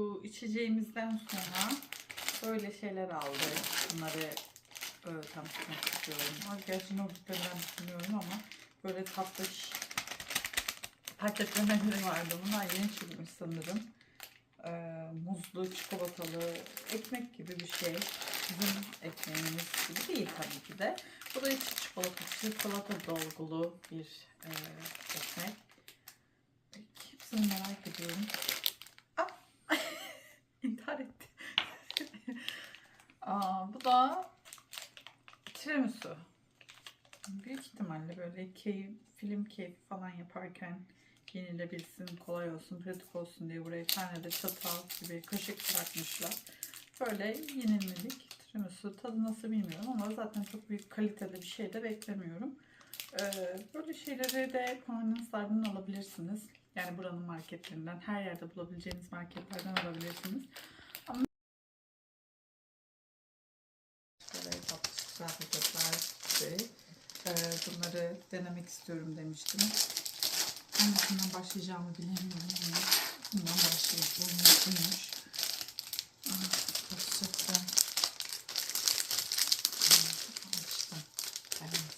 bu içeceğimizden sonra böyle şeyler aldık. Bunları e, tanıtmak istiyorum. Ay, Gerçi ne olduklarından düşünüyorum ama böyle tatlış paketlemeleri vardı. Bunlar yeni çıkmış sanırım. E, muzlu, çikolatalı ekmek gibi bir şey. Bizim ekmeğimiz gibi değil tabii ki de. Bu da içi çikolata, çikolata dolgulu bir e, ekmek. Hepsini merak ediyorum. Ah! İntihar etti. Aa, bu da tiramisu. Büyük ihtimalle böyle keyif, film keyfi falan yaparken yenilebilsin, kolay olsun, pratik olsun diye buraya tane de çatal gibi kaşık bırakmışlar. Böyle yenilmelik tiramisu tadı nasıl bilmiyorum ama zaten çok büyük kalitede bir şey de beklemiyorum. Ee, böyle şeyleri de Panaslardan alabilirsiniz. Yani buranın marketlerinden, her yerde bulabileceğiniz marketlerden alabilirsiniz. Güzel paketler gibi. Ee, bunları denemek istiyorum demiştim. Hangisinden başlayacağımı bilemiyorum bundan başlayayım. Bu mutluymuş. Aa, çok güzel. Açtım. Evet.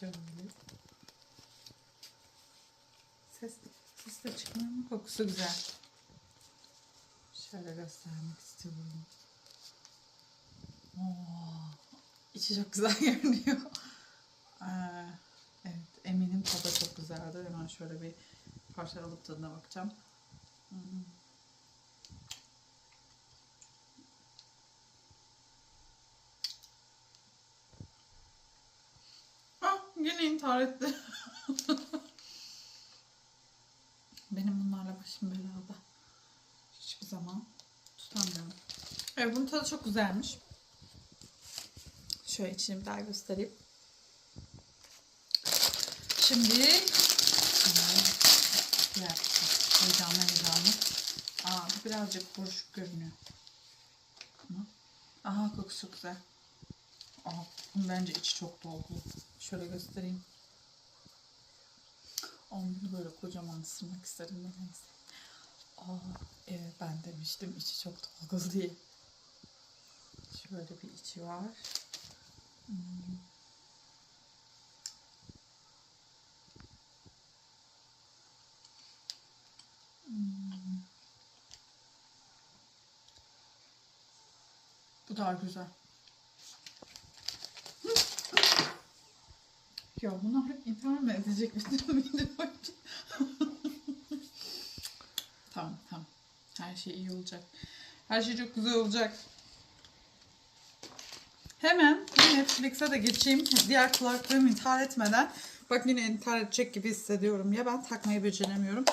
Şöyle. Ses, ses de çıkmıyor mu? Kokusu güzel. Şöyle göstermek istiyorum. Oo, içi çok güzel görünüyor. Ee, evet, eminim tadı çok güzeldi. Hemen şöyle bir parça alıp tadına bakacağım. Hmm. Ah, yine intihar etti. Benim bunlarla başım belada. Hiçbir zaman tutamıyorum. Evet bunun tadı çok güzelmiş. Şöyle içini bir daha göstereyim. Şimdi bir dakika. Heyecanlı heyecanlı. Aa birazcık buruşuk görünüyor. Aha kokusu güzel. Aa, bunun bence içi çok dolgu. Şöyle göstereyim. Onu böyle kocaman ısırmak istedim de neyse. Aa, evet ben demiştim içi çok dolgu diye. Şöyle bir içi var. Hmm. Bu daha güzel. Ya bunlar hep intihar mı edecek boyunca? tamam tamam. Her şey iyi olacak. Her şey çok güzel olacak. Hemen Netflix'e de geçeyim. Diğer kulaklığımı intihar etmeden. Bak yine intihar edecek gibi hissediyorum. Ya ben takmayı beceremiyorum.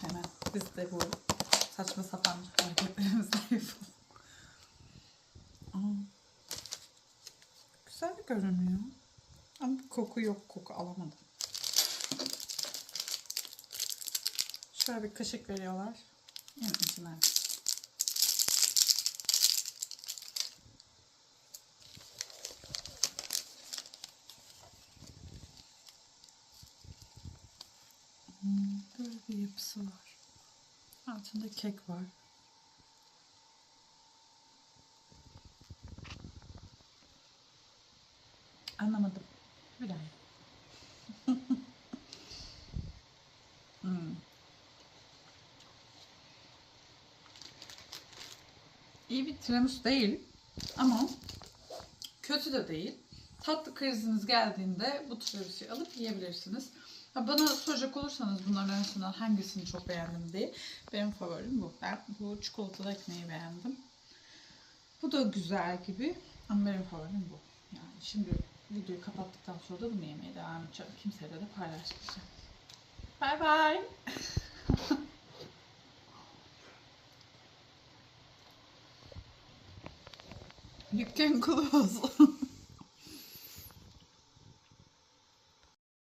Hemen biz de bu saçma sapan hareketlerimizle yapalım. Güzel görünüyor. Ama koku yok. Koku alamadım. Şöyle bir kaşık veriyorlar. Yani içine. Hmm, Böyle bir yapısı var. Altında kek var. Anlamadım. Bir daha. hmm. İyi bir tiramisu değil ama kötü de değil. Tatlı kriziniz geldiğinde bu tiramisu'yu alıp yiyebilirsiniz. Bana soracak olursanız bunların arasından hangisini çok beğendim diye benim favorim bu. Ben bu çikolatalı ekmeği beğendim. Bu da güzel gibi ama benim favorim bu. Yani şimdi videoyu kapattıktan sonra da bunu yemeye devam edeceğim. Kimseyle de paylaşmayacağım. Bye bye. Dükkan close.